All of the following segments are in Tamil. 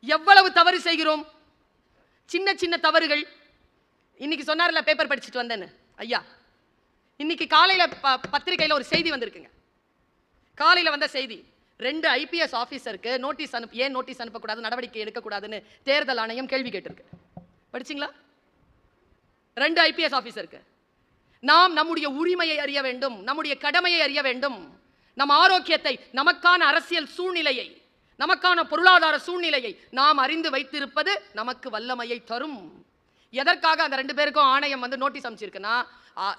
எவ்வளவு தவறு செய்கிறோம்? சின்ன சின்ன தவறுகள். இன்னைக்கு சொன்னார்ல பேப்பர் படிச்சுட்டு வந்தேன்னு. ஐயா இன்னைக்கு காலையில் ப- பத்திரிகையில் ஒரு செய்தி வந்திருக்குங்க. காலையில் வந்த செய்தி ரெண்டு ஐபிஎஸ் ஆஃபீஸருக்கு நோட்டீஸ் அனுப்பு ஏன் நோட்டீஸ் அனுப்பக்கூடாது நடவடிக்கை எடுக்கக்கூடாதுன்னு தேர்தல் ஆணையம் கேள்வி கேட்டிருக்கு. படிச்சிங்களா? ரெண்டு ஐபிஎஸ் ஆஃபீஸருக்கு நாம் நம்முடைய உரிமையை அறிய வேண்டும் நம்முடைய கடமையை அறிய வேண்டும். நம் ஆரோக்கியத்தை நமக்கான அரசியல் சூழ்நிலையை நமக்கான பொருளாதார சூழ்நிலையை நாம் அறிந்து வைத்திருப்பது நமக்கு வல்லமையை தரும். எதற்காக அந்த ரெண்டு பேருக்கும் ஆணையம் வந்து நோட்டீஸ் அமைச்சிருக்குன்னா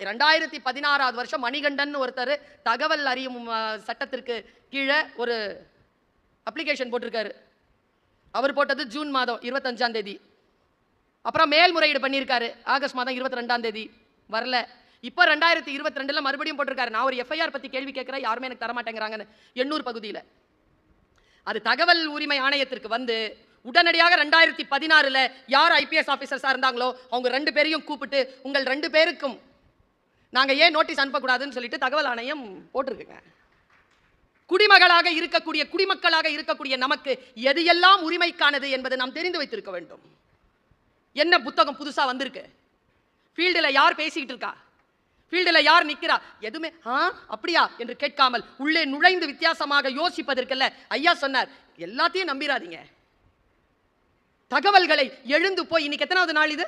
ரெண்டாயிரத்தி பதினாறாவது வருஷம் மணிகண்டன் ஒருத்தர் தகவல் அறியும் சட்டத்திற்கு கீழே ஒரு அப்ளிகேஷன் போட்டிருக்காரு. அவர் போட்டது ஜூன் மாதம் இருபத்தஞ்சாம் தேதி. அப்புறம் மேல்முறையீடு பண்ணியிருக்காரு. ஆகஸ்ட் மாதம் இருபத்தி ரெண்டாம் தேதி. வரல. இப்போ ரெண்டாயிரத்தி இருபத்தி ரெண்டில் மறுபடியும் போட்டிருக்காரு. நான் ஒரு எஃப்ஐஆர் பற்றி கேள்வி கேட்குறேன். யாருமே எனக்கு தர மாட்டேங்கிறாங்கன்னு எண்ணூர் பகுதியில். அது தகவல் உரிமை ஆணையத்திற்கு வந்து உடனடியாக ரெண்டாயிரத்தி பதினாறில் யார் ஐபிஎஸ் ஆஃபீஸர்ஸாக இருந்தாங்களோ அவங்க ரெண்டு பேரையும் கூப்பிட்டு உங்கள் ரெண்டு பேருக்கும் நாங்கள் ஏன் நோட்டீஸ் அனுப்பக்கூடாதுன்னு சொல்லிட்டு தகவல் ஆணையம் போட்டிருக்குங்க. குடிமகளாக இருக்கக்கூடிய குடிமக்களாக இருக்கக்கூடிய நமக்கு எது எல்லாம் உரிமைக்கானது என்பதை நாம் தெரிந்து வைத்திருக்க வேண்டும். என்ன புத்தகம் புதுசாக வந்திருக்கு? ஃபீல்டில் யார் பேசிக்கிட்டு இருக்கா? ஃபீல்டில் யார் நிற்கிறா எதுவுமே ஆ அப்படியா? என்று கேட்காமல் உள்ளே நுழைந்து வித்தியாசமாக யோசிப்பதற்கல்ல. ஐயா சொன்னார் எல்லாத்தையும் நம்பிராதீங்க. தகவல்களை எழுந்து போய் இன்னைக்கு எத்தனாவது நாள் இது?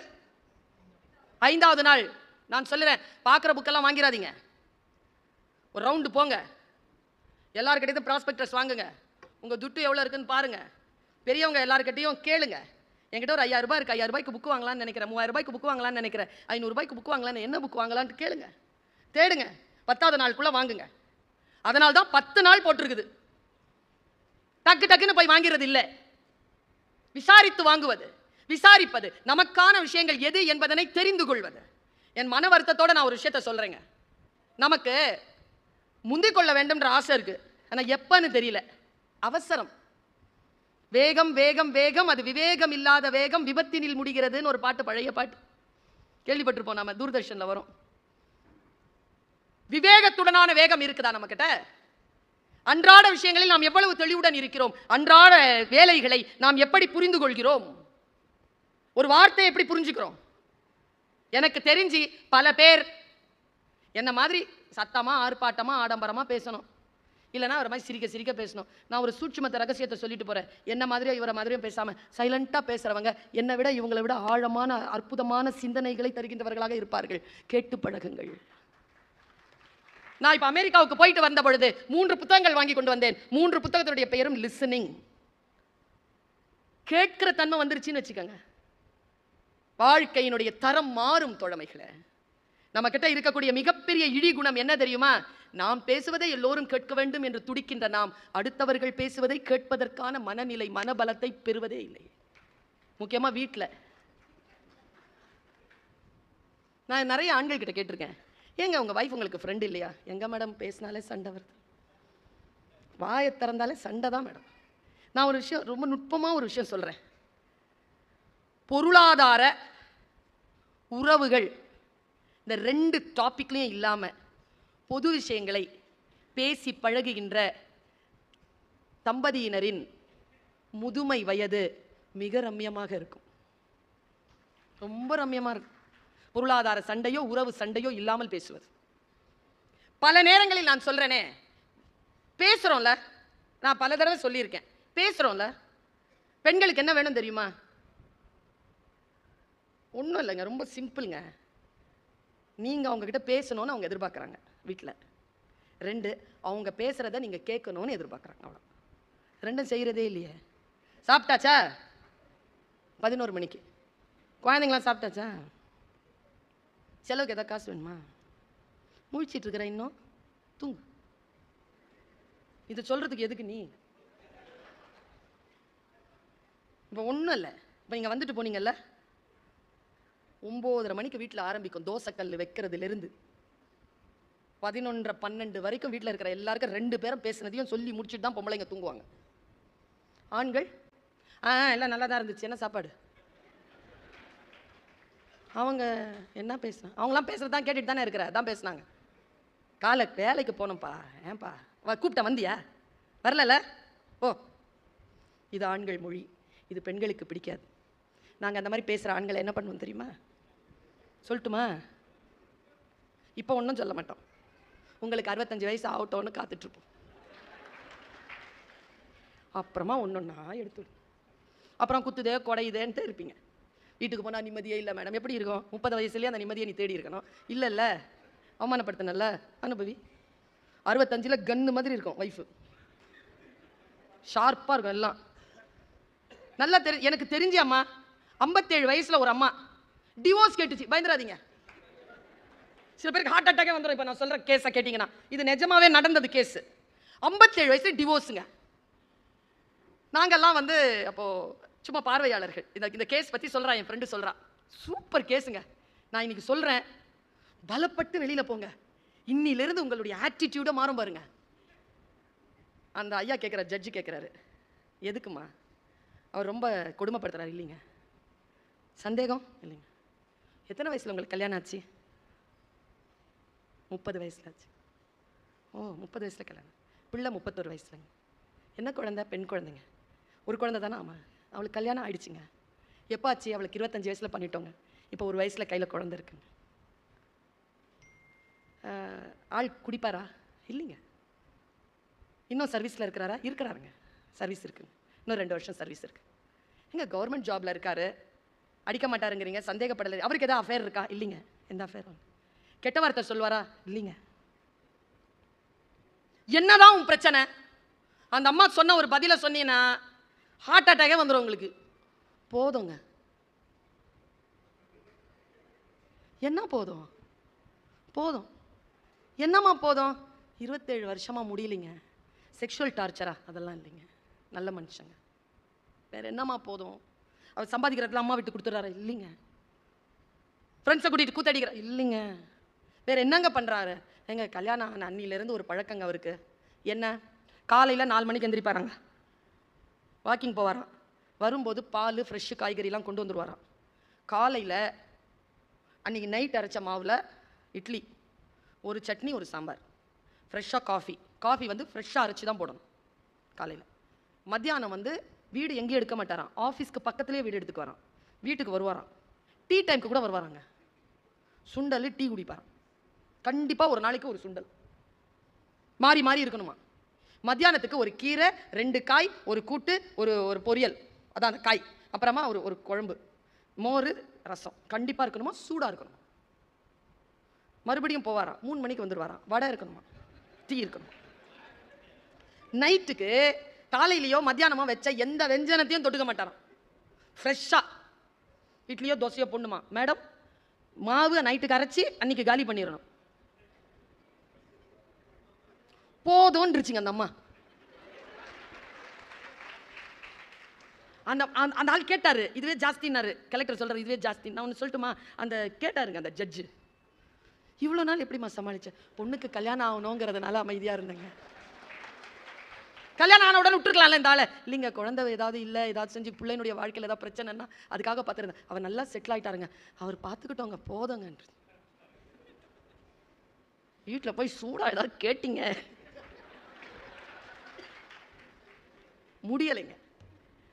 ஐந்தாவது நாள். நான் சொல்லுறேன் பார்க்குற புக்கெல்லாம் வாங்கிடாதீங்க ஒரு ரவுண்டு போங்க. எல்லாருக்கிட்டையும் ப்ராஸ்பெக்டர்ஸ் வாங்குங்க. உங்கள் துட்டு எவ்வளோ இருக்குன்னு பாருங்கள் பெரியவங்க எல்லாருக்கிட்டையும் கேளுங்கள் என்கிட்ட ஒரு ஐயாயிரம் ரூபாய் இருக்கு. ஐயாயிரம் ரூபாய்க்கு புக் வாங்கலாம்னு நினைக்கிறேன். மூவாயிரம் ரூபாய்க்கு புக் வாங்கலாம்னு நினைக்கிறேன். ஐநூறு ரூபாய்க்கு புக் வாங்கலாம்னு என்ன புக் வாங்கலாம்னு கேளுங்க. தேடுங்க. பத்தாவது நாளுக்குள்ள வாங்குங்க. அதனால தான் பத்து நாள் போட்டிருக்குது. டக்கு டக்குன்னு போய் வாங்கிறது இல்லை. விசாரித்து வாங்குவது விசாரிப்பது நமக்கான விஷயங்கள் எது என்பதனை தெரிந்து கொள்வது. என் மன வருத்தத்தோட நான் ஒரு விஷயத்த சொல்றேங்க. நமக்கு முந்திக் கொள்ள வேண்டும்ன்ற ஆசை இருக்கு. ஆனால் எப்பன்னு தெரியல. அவசரம். வேகம் வேகம் வேகம் அது விவேகம் இல்லாத வேகம் விபத்தினில் முடிகிறதுன்னு ஒரு பாட்டு பழைய பாட்டு. கேள்விப்பட்டிருப்போம் நம்ம தூர்தர்ஷனில் வரும். விவேகத்துடனான வேகம் இருக்குதா நம்மக்கிட்ட அன்றாட விஷயங்களில் நாம் எவ்வளவு தெளிவுடன் இருக்கிறோம்? அன்றாட வேலைகளை நாம் எப்படி புரிந்து கொள்கிறோம் ஒரு வார்த்தையை எப்படி புரிஞ்சுக்கிறோம்? எனக்கு தெரிஞ்சு பல பேர் என்ன மாதிரி சத்தமாக ஆர்ப்பாட்டமாக ஆடம்பரமாக பேசணும். இல்லைனா ஒரு மாதிரி சிரிக்க சிரிக்க பேசணும். நான் ஒரு சூட்சுமத்த ரகசியத்தை சொல்லிட்டு போறேன். என்ன மாதிரியோ இவரை மாதிரியும் பேசாம சைலண்ட்டாக பேசுறவங்க என்னை விட இவங்களை விட ஆழமான அற்புதமான சிந்தனைகளை தருகின்றவர்களாக இருப்பார்கள். கேட்டு பழகுங்கள். நான் இப்போ அமெரிக்காவுக்கு போயிட்டு வந்த பொழுது மூன்று புத்தகங்கள் வாங்கி கொண்டு வந்தேன். மூன்று புத்தகத்தினுடைய பெயரும் லிசனிங் கேட்கிற தன்மை வந்துருச்சுன்னு வச்சுக்கோங்க. வாழ்க்கையினுடைய தரம் மாறும் தோழமைகளை. நம்ம கிட்ட இருக்கக்கூடிய மிகப்பெரிய இழி குணம் என்ன தெரியுமா? நாம் பேசுவதை எல்லோரும் கேட்க வேண்டும் என்று துடிக்கின்ற நாம் அடுத்தவர்கள் பேசுவதை கேட்பதற்கான மனநிலை மனபலத்தை பெறுவதே இல்லை. முக்கியமா வீட்டில் நான் நிறைய ஆண்கள் கிட்ட கேட்டிருக்கேன். ஏங்க உங்கள் வைஃப் உங்களுக்கு ஃப்ரெண்ட் இல்லையா? எங்க மேடம் பேசினாலே சண்டை வருது. வாயை திறந்தாலே சண்டை தான் மேடம் நான் ஒரு விஷயம் ரொம்ப நுட்பமா ஒரு விஷயம் சொல்றேன். பொருளாதார உறவுகள் இந்த ரெண்டு டாப்பிக்லேயும் இல்லாமல் பொது விஷயங்களை பேசி பழகுகின்ற தம்பதியினரின் முதுமை வயது மிக ரம்யமாக இருக்கும். ரொம்ப ரம்யமாக இருக்கும். பொருளாதார சண்டையோ உறவு சண்டையோ இல்லாமல் பேசுவது. பல நேரங்களில் நான் சொல்கிறேனே பேசுகிறோம்ல நான் பல தடவை சொல்லியிருக்கேன். பேசுகிறோம்ல பெண்களுக்கு என்ன வேணும் தெரியுமா? ஒன்றும் இல்லைங்க ரொம்ப சிம்பிளுங்க. நீங்கள் அவங்கக்கிட்ட பேசணும்னு அவங்க எதிர்பார்க்குறாங்க. வீட்டில் ரெண்டு அவங்க பேசுறத நீங்க கேட்கணும்னு எதிர்பார்க்குறாங்க. அவ்வளோ ரெண்டும் செய்யறதே இல்லையே. சாப்பிட்டாச்சா? பதினோரு மணிக்கு. குழந்தைங்களாம் சாப்பிட்டாச்சா? செலவுக்கு எதாவது காசு வேணுமா? முழிச்சிட்டு இன்னும். தூங்கு. இது சொல்றதுக்கு எதுக்கு நீ? இப்போ ஒன்றும் இல்லை. இப்போ நீங்கள் வந்துட்டு போனீங்கல்ல? ஒம்போதரை மணிக்கு வீட்டில் ஆரம்பிக்கும். தோசைக்கல் வைக்கிறதுலேருந்து. பதினொன்றரை பன்னெண்டு வரைக்கும் வீட்டில் இருக்கிற எல்லாருக்கும் ரெண்டு பேரும் பேசுனதையும் சொல்லி முடிச்சுட்டு தான் பொம்பளைங்க தூங்குவாங்க. ஆண்கள்? ஆ எல்லாம் நல்லா தான் இருந்துச்சு. என்ன சாப்பாடு? அவங்க என்ன பேசுனா அவங்களாம் பேசுகிறது தான் கேட்டுட்டு தானே இருக்கிற தான் பேசுனாங்க. காலை வேலைக்கு போனோம்ப்பா. ஏன்பா? வா கூப்பிட்டேன் வந்தியா? வரலல்ல? ஓ. இது ஆண்கள் மொழி. இது பெண்களுக்கு பிடிக்காது. நாங்கள் அந்த மாதிரி பேசுகிற ஆண்களை என்ன பண்ணுவோம் தெரியுமா? சொல்லட்டுமா? இப்போ ஒன்றும் சொல்ல மாட்டோம். உங்களுக்கு அறுபத்தஞ்சு வயசு ஆகட்டோன்னு காத்துட்ருப்போம். அப்புறமா ஒன்றொன்னா எடுத்து அப்புறம் குத்துதே குடையுதேன்ட்டு இருப்பீங்க. வீட்டுக்கு போனால் நிம்மதியே இல்லை மேடம். எப்படி இருக்கும்? முப்பது வயசுலேயே அந்த நிம்மதியை நீ தேடி இருக்கணும். இல்லைல்ல அவமானப்படுத்தினல்ல அனுபவி. அறுபத்தஞ்சில் கன்னு மாதிரி இருக்கும் ஒய்ஃபு ஷார்ப்பாக இருக்கும் எல்லாம். நல்லா தெரி எனக்கு தெரிஞ்ச அம்மா ஐம்பத்தேழு வயசில் ஒரு அம்மா. டிவோர்ஸ் கேட்டுச்சு. பயந்துடாதீங்க. சில பேருக்கு ஹார்ட் அட்டாக்கே வந்துடும் இப்போ நான் சொல்கிற கேஸை கேட்டிங்கன்னா இது நிஜமாவே நடந்தது கேஸ் ஐம்பத்தேழு வயசு டிவோர்ஸுங்க நாங்கள்லாம் வந்து அப்போது சும்மா பார்வையாளர்கள். இந்த இந்த கேஸ் பற்றி சொல்கிறா என் ஃப்ரெண்டு சொல்கிறா சூப்பர் கேஸுங்க நான் இன்னைக்கு சொல்கிறேன் பலப்பட்டு வெளியில் போங்க. இன்னிலிருந்து உங்களுடைய ஆட்டிடியூடை மாறும் பாருங்க. அந்த ஐயா கேட்குற ஜட்ஜு கேட்குறாரு எதுக்குமா அவர் ரொம்ப கொடுமைப்படுத்துகிறாரு இல்லைங்க. சந்தேகம்? இல்லைங்க. எத்தனை வயசில் உங்களுக்கு கல்யாணம் ஆச்சு? முப்பது வயசில் ஆச்சு ஓ முப்பது வயசில் கல்யாணம். பிள்ளை முப்பத்தொரு வயசுலங்க. என்ன குழந்த? பெண் குழந்தைங்க. ஒரு குழந்தை தானே ஆமாம் அவளுக்கு கல்யாணம் ஆயிடுச்சுங்க. எப்போ ஆச்சு? அவளுக்கு இருபத்தஞ்சு வயசில் பண்ணிட்டோங்க. இப்போ ஒரு வயசில் கையில் குழந்த இருக்குங்க. ஆள் குடிப்பாரா? இல்லைங்க. இன்னும் சர்வீஸில் இருக்கிறாரா? இருக்கிறாருங்க. சர்வீஸ் இருக்குங்க. இன்னும் ரெண்டு வருஷம் சர்வீஸ் இருக்கு. எங்க கவர்மெண்ட் ஜாப்ல இருக்காரு. அடிக்க மாட்டாருங்கிறீங்க. சந்தேகப்படலை. அவருக்கு ஏதாவது அஃபேர் இருக்கா? இல்லைங்க. எந்த அஃபேர் கெட்ட வார்த்தை சொல்வாரா இல்லைங்க. என்னதான் உன் பிரச்சனை? அந்த அம்மா சொன்ன ஒரு பதிலை சொன்னீங்கன்னா ஹார்ட் அட்டாக்கே வந்துடும் உங்களுக்கு. போதுங்க. என்ன போதும்? போதும். என்னம்மா போதும்? இருபத்தேழு வருஷமாக முடியலைங்க. செக்ஷுவல் டார்ச்சரா அதெல்லாம் இல்லைங்க. நல்ல மனுஷங்க. வேற என்னம்மா போதும்? அவர் சம்பாதிக்கிறதுல அம்மா விட்டு கொடுத்துட்றாரு? இல்லைங்க. ஃப்ரெண்ட்ஸை கூட்டிகிட்டு கூத்தடிக்கிற? இல்லைங்க. வேறு என்னங்க பண்ணுறாரு எங்க கல்யாணம் ஆன அன்னிலேருந்து ஒரு பழக்கங்க அவருக்கு. என்ன? காலையில் நாலு மணிக்கு எந்திரிப்பாராங்க. வாக்கிங் போவாராம். வரும்போது பால் ஃப்ரெஷ்ஷு காய்கறிலாம் கொண்டு வந்துருவாராம். காலையில் அன்றைக்கி நைட் அரைச்ச மாவில் இட்லி ஒரு சட்னி ஒரு சாம்பார். ஃப்ரெஷ்ஷாக காஃபி காஃபி வந்து ஃப்ரெஷ்ஷாக அரைச்சி தான் போடணும் காலையில். மத்தியானம் வந்து வீடு எங்கேயும் எடுக்க மாட்டாராம். ஆஃபீஸ்க்கு பக்கத்துலேயே வீடு எடுத்துக்கு வரான். வீட்டுக்கு வருவாராம். டீ டைம்க்கு கூட வருவாராங்க. சுண்டல் டீ குடிப்பாரான் கண்டிப்பாக ஒரு நாளைக்கு ஒரு சுண்டல். மாறி மாறி இருக்கணுமா? மத்தியானத்துக்கு ஒரு கீரை ரெண்டு காய் ஒரு கூட்டு ஒரு ஒரு பொரியல். அதான் அந்த காய். அப்புறமா ஒரு ஒரு குழம்பு. மோர் ரசம். கண்டிப்பாக இருக்கணுமா? சூடாக இருக்கணுமா? மறுபடியும் போவாராம் மூணு மணிக்கு வந்துடுவாராம் வடை இருக்கணுமா? டீ இருக்கணுமா. நைட்டுக்கு காலையிலையோ மத்தியானமோ வச்ச எந்த வெஞ்சனத்தையும் தொட்டுக்க மாட்டாராம். ஃப்ரெஷ்ஷாக இட்லியோ தோசையோ பொண்ணுமா மேடம் மாவு நைட்டுக்கு அரைச்சி அன்னைக்கு காலி பண்ணிடணும். போதும்ன்றுச்சுங்க அந்த அம்மா. அந்த அந்த- அந்த ஆள் கேட்டார் இதுவே ஜாஸ்தின்னாரு. கலெக்டர் சொல்கிறார் இதுவே ஜாஸ்தி. நான் ஒன்று சொல்லட்டுமா? அந்த கேட்டாருங்க அந்த ஜட்ஜு இவ்வளோ நாள் எப்படிம்மா சமாளிச்ச? பொண்ணுக்கு கல்யாணம் ஆகணுங்கிறதுனால அமைதியாக இருந்தேங்க. கல்யாணம் ஆன உடனே விட்டுருக்கலாம்ல இந்த ஆளை. இல்லைங்க குழந்தை ஏதாவது இல்லை ஏதாவது செஞ்சு பிள்ளைனுடைய வாழ்க்கையில் ஏதாவது பிரச்சனைன்னா அதுக்காக பார்த்துருந்தேன். அவர் நல்லா செட்டில் ஆயிட்டாருங்க. அவர் பார்த்துக்கிட்டோங்க போதங்கன்றது வீட்டில் போய் சூடாக ஏதாவது கேட்டீங்க. முடியலைங்க.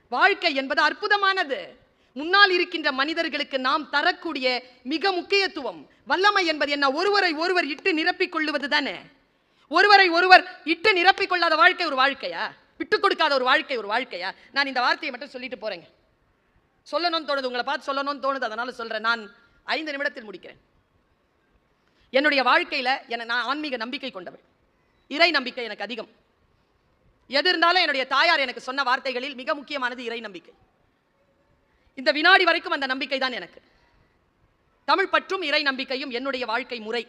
வாழ்க்கை என்பது அற்புதமானது. முன்னால் இருக்கின்ற மனிதர்களுக்கு நாம் தரக்கூடிய மிக முக்கியத்துவம் வல்லமை என்பது என்ன? ஒருவரை ஒருவர் இட்டு நிரப்பிக் கொள்ளுவது தானே. ஒருவரை ஒருவர் இட்டு நிரப்பிக் கொள்ளாத வாழ்க்கை ஒரு வாழ்க்கையா? விட்டு கொடுக்காத ஒரு வாழ்க்கை ஒரு வாழ்க்கையா? நான் இந்த வார்த்தையை மட்டும் சொல்லிட்டு போறேங்க. சொல்லணும்னு தோணுது உங்களை பார்த்து சொல்லணும்னு தோணுது அதனால சொல்றேன். நான் ஐந்து நிமிடத்தில் முடிக்கிறேன். என்னுடைய வாழ்க்கையில என நான் ஆன்மீக நம்பிக்கை கொண்டவள் இறை நம்பிக்கை எனக்கு அதிகம். எது இருந்தாலும் என்னுடைய தாயார் எனக்கு சொன்ன வார்த்தைகளில் மிக முக்கியமானது இறை நம்பிக்கை. இந்த வினாடி வரைக்கும் அந்த நம்பிக்கை தான் எனக்கு. தமிழ் பற்றும் இறை நம்பிக்கையும் என்னுடைய வாழ்க்கை முறை.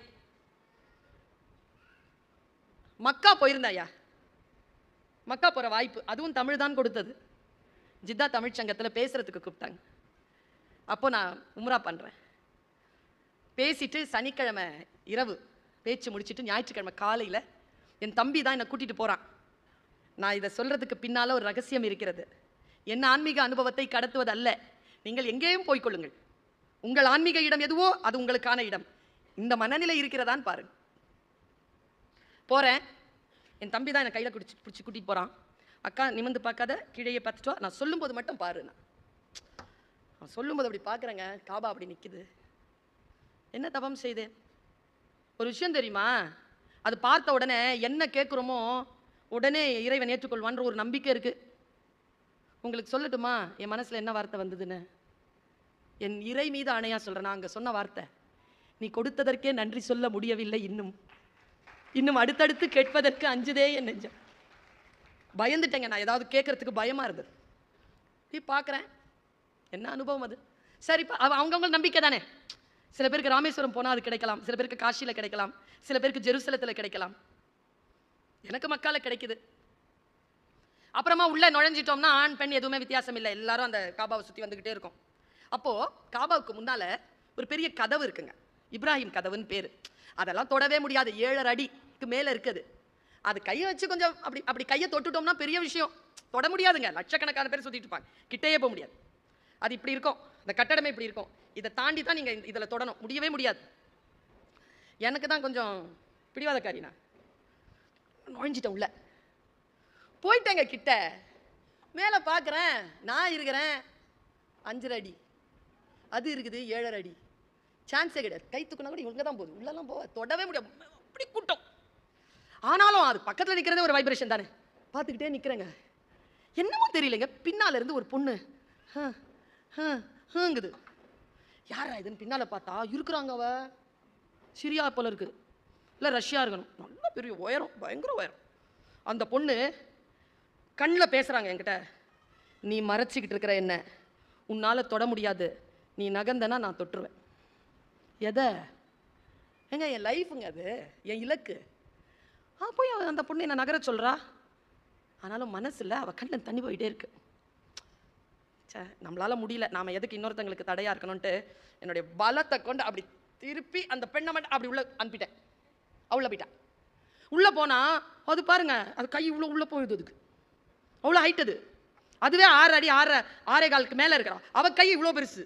மக்கா போயிருந்தேன் ஐயா. மக்கா போகிற வாய்ப்பு அதுவும் தமிழ் தான் கொடுத்தது. ஜித்தா தமிழ்ச் சங்கத்தில் பேசுகிறதுக்கு கூப்பிட்டாங்க. அப்போ நான் உம்ரா பண்ணுறேன் பேசிட்டு சனிக்கிழமை இரவு பேச்சு முடிச்சிட்டு ஞாயிற்றுக்கிழமை காலையில் என் தம்பி தான் என்னை கூட்டிட்டு போகிறான் நான் இதை சொல்கிறதுக்கு பின்னால ஒரு ரகசியம் இருக்கிறது. என் ஆன்மீக அனுபவத்தை கடத்துவது அல்ல நீங்கள் எங்கேயும் போய்க்கொள்ளுங்கள் உங்கள் ஆன்மீக இடம் எதுவோ அது உங்களுக்கான இடம். இந்த மனநிலை இருக்கிறதான்னு பாருங்க. போகிறேன் என் தம்பி தான் என்னை கையில் குடிச்சு பிடிச்சி கூட்டிகிட்டு போகிறான் அக்கா நிமிந்து பார்க்காத கீழே பார்த்துட்டு நான் சொல்லும்போது மட்டும் பாரு நான். நான் சொல்லும்போது அப்படி பார்க்குறேங்க. காபா அப்படி நிற்குது என்ன தபம் செய்தேன்? ஒரு விஷயம் தெரியுமா? அது பார்த்த உடனே என்ன கேட்குறோமோ உடனே இறைவன் ஏற்றுக்கொள்வான்ற ஒரு நம்பிக்கை இருக்குது உங்களுக்கு சொல்லட்டுமா? என் மனசில் என்ன வார்த்தை வந்ததுன்னு? என் இறை மீது ஆணையா சொல்கிறேன் நான் அங்கே சொன்ன வார்த்தை. நீ கொடுத்ததற்கே நன்றி சொல்ல முடியவில்லை இன்னும். இன்னும் அடுத்தடுத்து கேட்பதற்கு அஞ்சுதே என் நெஞ்சம். பயந்துட்டேங்க நான். ஏதாவது கேட்கறதுக்கு பயமாக இருந்தது. நீ பார்க்குறேன் என்ன அனுபவம் அது? சரி அவ அவங்கவுங்க நம்பிக்கை தானே? சில பேருக்கு ராமேஸ்வரம் போனால் அது கிடைக்கலாம். சில பேருக்கு காசியில் கிடைக்கலாம். சில பேருக்கு ஜெருசலத்தில் கிடைக்கலாம். எனக்கு மக்கால கிடைக்குது. அப்புறமா உள்ளே நுழைஞ்சிட்டோம்னா ஆண் பெண் எதுவுமே வித்தியாசம் இல்லை. எல்லாரும் அந்த காபாவை சுற்றி வந்துக்கிட்டே இருக்கும். அப்போது காபாவுக்கு முன்னால் ஒரு பெரிய கதவு இருக்குங்க. இப்ராஹிம் கதவுன்னு பேர். அதெல்லாம் தொடவே முடியாது. ஏழரை அடிக்கு மேலே இருக்குது. அது கையை வச்சு கொஞ்சம் அப்படி அப்படி கையை தொட்டுட்டோம்னா பெரிய விஷயம். தொட முடியாதுங்க. லட்சக்கணக்கான பேர் சுற்றிட்டு இருப்பாங்க. கிட்டேயே போக முடியாது. அது இப்படி இருக்கும். இந்த கட்டடமே இப்படி இருக்கும். இதை தாண்டி தான் நீங்கள் இதில் தொடணும். முடியவே முடியாது. எனக்கு தான் கொஞ்சம் பிடிவாதக்காரினா. நுழைஞ்சிட்டேன் உள்ள. போயிட்டேங்க கிட்ட. மேலே பார்க்குறேன் நான் இருக்கிறேன். அஞ்சரை அடி. அது இருக்குது ஏழரை அடி. சான்ஸே கிடையாது. கை தூக்குனா கூட இவங்க தான் போகுது உள்ளெல்லாம் போக தொடவே முடியாது. அப்படி கூட்டம். ஆனாலும் அது பக்கத்தில் நிற்கிறதே ஒரு வைப்ரேஷன் தானே. பார்த்துக்கிட்டே நிற்கிறேங்க என்னமோ தெரியலைங்க. பின்னால் இருந்து ஒரு பொண்ணு. ஹ, ஹ, ஹங்குது. யாரா இதுன்னு பின்னால் பார்த்தா? இருக்கிறாங்க அவ. சிரியா போல இருக்குது. இல்லை ரஷ்யா இருக்கணும். நல்ல பெரிய உயரம் பயங்கர உயரம். அந்த பொண்ணு கண்ணில் பேசுகிறாங்க என்கிட்ட. நீ மறைச்சிக்கிட்டு இருக்கிற என்ன? உன்னால் தொட முடியாது. நீ நகர்ந்தனா நான் தொட்டுருவேன் எதை? ஏங்க என் லைஃபுங்க அது. என் இலக்கு. ஆ போய் அவள் அந்த பொண்ணு என்ன நகர சொல்கிறா ஆனாலும் மனசில் அவள் கண்ணில் தண்ணி போயிட்டே இருக்கு. ச்சே நம்மளால் முடியல. நாம் எதுக்கு இன்னொருத்தங்களுக்கு தடையாக இருக்கணும்ட்டு என்னுடைய பலத்தை கொண்டு அப்படி திருப்பி அந்த பெண்ணை மட்டும் அப்படி உள்ள அனுப்பிட்டேன். அவ்வளோ போயிட்டா. உள்ளே போனால் அது பாருங்க அது கை இவ்வளோ உள்ளே போயிடுது அதுக்கு. அவ்வளோ ஹைட் அது. அதுவே ஆறு அடி ஆறு ஆறே காலுக்கு மேலே இருக்கிறா அவள் கை இவ்வளோ பெருசு.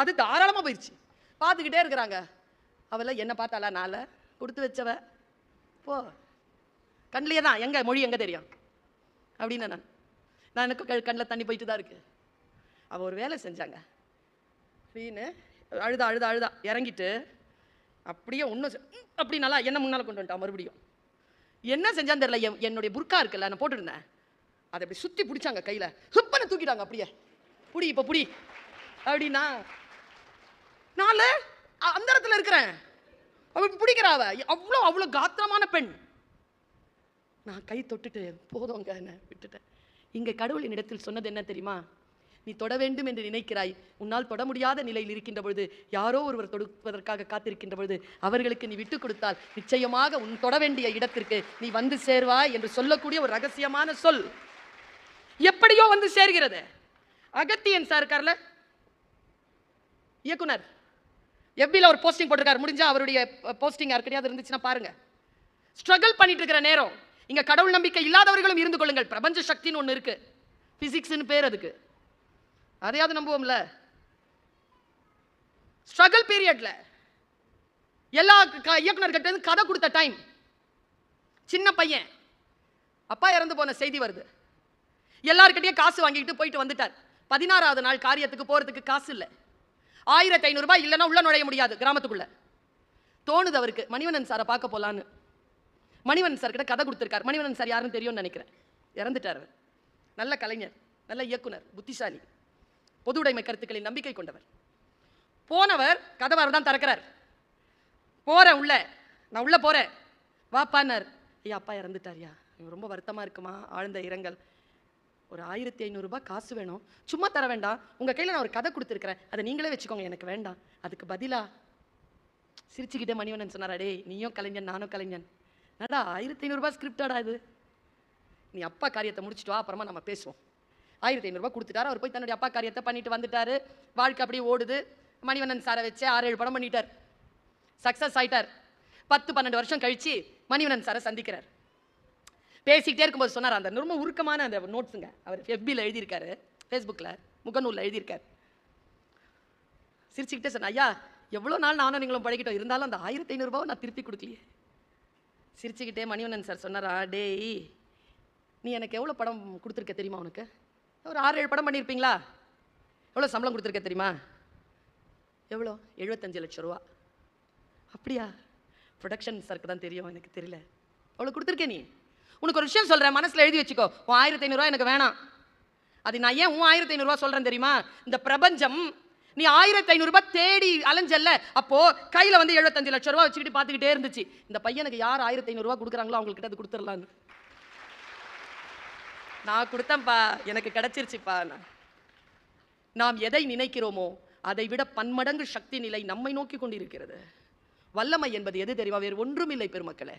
அது தாராளமாக போயிடுச்சு பார்த்துக்கிட்டே இருக்கிறாங்க. அவள் என்ன பார்த்தாளா? நாள கொடுத்து வச்சவ. போ. கண்ணிலே தான் எங்கே மொழி எங்கே தெரியும்? அப்படின்னு நான் நான் எனக்கு கண்ணில் தண்ணி போயிட்டு தான் இருக்கு. அவள் ஒரு வேலை செஞ்சாங்க. அப்படின்னு அழுதா அழுதா அழுதா இறங்கிட்டு அப்படியே ஒன்றும் அப்படி நல்லா என்ன முன்னால் கொண்டு வந்துட்டா மறுபடியும்? என்ன செஞ்சான்னு தெரியல என் என்னுடைய புர்கா இருக்குல்ல நான் போட்டுருந்தேன். அதை அப்படி சுற்றி பிடிச்சாங்க கையில். சுப்பனை தூக்கிட்டாங்க அப்படியே. புடி இப்போ புடி. அப்படின்னா நாலு அந்த இடத்துல இருக்கிறேன். அவள் பிடிக்கிறாவ பிடிக்கிறா அவ. அவ்வளோ அவ்வளோ காத்திரமான பெண். நான் கை தொட்டுட்டு போதுங்க என்ன விட்டுட்டேன். இங்கே கடவுளின் இடத்தில் சொன்னது என்ன தெரியுமா? நீ தொட வேண்டும் என்று நினைக்கிறாய். உன்னால் தொட முடியாத நிலையில் இருக்கின்ற பொழுது யாரோ ஒருவர் தொடுப்பதற்காக காத்திருக்கின்ற பொழுது அவர்களுக்கு நீ விட்டு கொடுத்தால் நிச்சயமாக உன் தொட வேண்டிய இடத்திற்கு நீ வந்து சேர்வாய் என்று சொல்லக்கூடிய ஒரு ரகசியமான சொல். எப்படியோ வந்து சேர்கிறது. அகத்தியன் சார் இருக்கார்ல? இயக்குனர். எஃபில ஒரு போஸ்டிங் போட்டிருக்காரு. முடிஞ்சா அவருடைய போஸ்டிங் யாருக்கிட்டையாவது இருந்துச்சுன்னா பாருங்க. ஸ்ட்ரகிள் பண்ணிட்டு இருக்கிற நேரம். இங்க கடவுள் நம்பிக்கை இல்லாதவர்களும் இருந்து கொள்ளுங்கள். பிரபஞ்ச சக்தின்னு ஒன்று இருக்கு. பிசிக்ஸ்னு பேர் அதுக்கு. அதையாவது நம்புவோம்ல? ஸ்ட்ரகிள் பீரியட்ல எல்லா க- இயக்குனர்கிட்ட இருந்து கதை கொடுத்த டைம் சின்ன பையன் அப்பா இறந்து போன செய்தி வருது. எல்லார்கிட்டயும் காசு வாங்கிட்டு போயிட்டு வந்துட்டார். பதினாறாவது நாள் காரியத்துக்கு போறதுக்கு காசு இல்லை. ஆயிரத்தி ஐநூறுரூபா இல்லைன்னா உள்ள நுழைய முடியாது கிராமத்துக்குள்ள. தோணுது அவருக்கு மணிவண்ணன் சாரை பார்க்க போலான்னு. மணிவண்ணன் சார் கிட்ட கதை கொடுத்துருக்காரு. மணிவண்ணன் சார் யாருன்னு தெரியும்னு நினைக்கிறேன். இறந்துட்டார் நல்ல கலைஞர் நல்ல இயக்குனர் புத்திசாலி. பொது உடைமை கருத்துக்களின் நம்பிக்கை கொண்டவர். போனவர் கதவார் தான் திறக்கிறார். போகிறேன் உள்ள. நான் உள்ளே போகிறேன் வாப்பானார் ஐயா அப்பா இறந்துட்டாரியா. ரொம்ப வருத்தமாக இருக்குமா? ஆழ்ந்த இரங்கல். ஒரு ஆயிரத்தி ஐநூறுரூபா காசு வேணும். சும்மா தர வேண்டாம். உங்கள் கையில் நான் ஒரு கதை கொடுத்துருக்குறேன். அதை நீங்களே வச்சுக்கோங்க. எனக்கு வேண்டாம். அதுக்கு பதிலாக சிரிச்சுக்கிட்டே மணிவண்ணன் சொன்னாரா டே நீயும் கலைஞன் நானும் கலைஞன். நடா ஆயிரத்தி ஐநூறுரூபா ஸ்கிரிப்டாடா இது? நீ அப்பா காரியத்தை முடிச்சிட்டு வா. அப்புறமா நம்ம பேசுவோம். ஆயிரத்தி ஐநூறுரூவா கொடுத்துட்டார். அவர் போய் தன்னுடைய அப்பா காரியத்தை பண்ணிட்டு வந்துட்டாரு. வாழ்க்கை அப்படியே ஓடுது. மணிவண்ணன் சாரை வச்சு ஆறு ஏழு படம் பண்ணிட்டார். சக்ஸஸ் ஆயிட்டார். பத்து பன்னெண்டு வருஷம் கழிச்சு மணிவண்ணன் சாரை சந்திக்கிறார். பேசிக்கிட்டே இருக்கும்போது சொன்னார் அந்த ரொம்ப உருக்கமான அந்த நோட்ஸுங்க. அவர் எஃபியில் எழுதியிருக்காரு ஃபேஸ்புக்கில் முகநூலில் எழுதியிருக்கார். சிரிச்சுக்கிட்டே சொன்னேன் ஐயா எவ்வளோ நாள் நானும் நீங்களும் பழகிட்டோம். இருந்தாலும் அந்த ஆயிரத்தி ஐநூறுரூபாவை நான் திருப்பி கொடுக்கலையே. சிரிச்சுக்கிட்டே மணிவண்ணன் சார் சொன்னாரா டேய் நீ எனக்கு எவ்வளோ படம் கொடுத்துருக்க தெரியுமா உனக்கு? ஒரு ஆறு ஏழு படம் பண்ணியிருப்பீங்களா எவ்வளோ சம்பளம் கொடுத்துருக்க தெரியுமா? எவ்வளோ? எழுபத்தஞ்சு லட்ச ரூபா. அப்படியா? ப்ரொடக்ஷன் சருக்கு தான் தெரியும் எனக்கு தெரியல. அவ்வளோ கொடுத்துருக்கே நீ. உனக்கு ஒரு விஷயம் சொல்கிறேன் மனசில் எழுதி வச்சுக்கோ. உன் ஆயிரத்தி ஐநூறுரூவா எனக்கு வேணாம். அது நான் ஏன் உன் ஆயிரத்தி ஐநூறுரூவா சொல்கிறேன் தெரியுமா? இந்த பிரபஞ்சம் நீ ஆயிரத்தி ஐநூறுரூபா தேடி அலைஞ்சல்ல அப்போது கையில் வந்து எழுபத்தஞ்சு லட்ச ரூபா வச்சுக்கிட்டு பார்த்துக்கிட்டே இருந்துச்சு. இந்த பையனுக்கு யார் ஆயிரத்தி ஐநூறுரூவா கொடுக்குறாங்களோ அவங்கக்கிட்ட அது கொடுத்துடலான்னு நான் கொடுத்தேன்ப்பா எனக்கு கிடைச்சிருச்சுப்பா. நாம் எதை நினைக்கிறோமோ அதை விட பன்மடங்கு சக்தி நிலை நம்மை நோக்கி கொண்டிருக்கிறது. வல்லமை என்பது எது தெரியுமா? வேறு ஒன்றுமில்லை பெருமக்களே.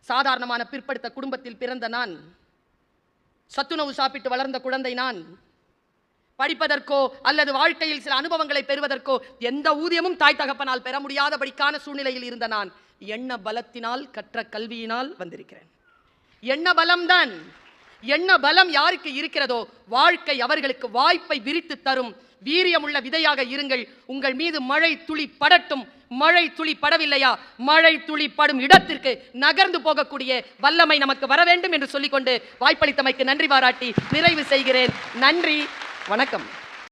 சாதாரணமான பிற்படுத்த குடும்பத்தில் பிறந்த நான் சத்துணவு சாப்பிட்டு வளர்ந்த குழந்தை நான் படிப்பதற்கோ அல்லது வாழ்க்கையில் சில அனுபவங்களை பெறுவதற்கோ எந்த ஊதியமும் தாய் தகப்பனால் பெற முடியாதபடிக்கான சூழ்நிலையில் இருந்த நான் எண்ண பலத்தினால் கற்ற கல்வியினால் வந்திருக்கிறேன். எண்ண பலம்தான் என்ன பலம் யாருக்கு இருக்கிறதோ வாழ்க்கை அவர்களுக்கு வாய்ப்பை விரித்து தரும். வீரியமுள்ள விதையாக இருங்கள். உங்கள் மீது மழை துளி படட்டும். மழை துளி படவில்லையா? மழை துளி படும் இடத்திற்கு நகர்ந்து போகக்கூடிய வல்லமை நமக்கு வர வேண்டும் என்று சொல்லிக்கொண்டு வாய்ப்பளித்தமைக்கு நன்றி பாராட்டி நிறைவு செய்கிறேன். நன்றி. வணக்கம்.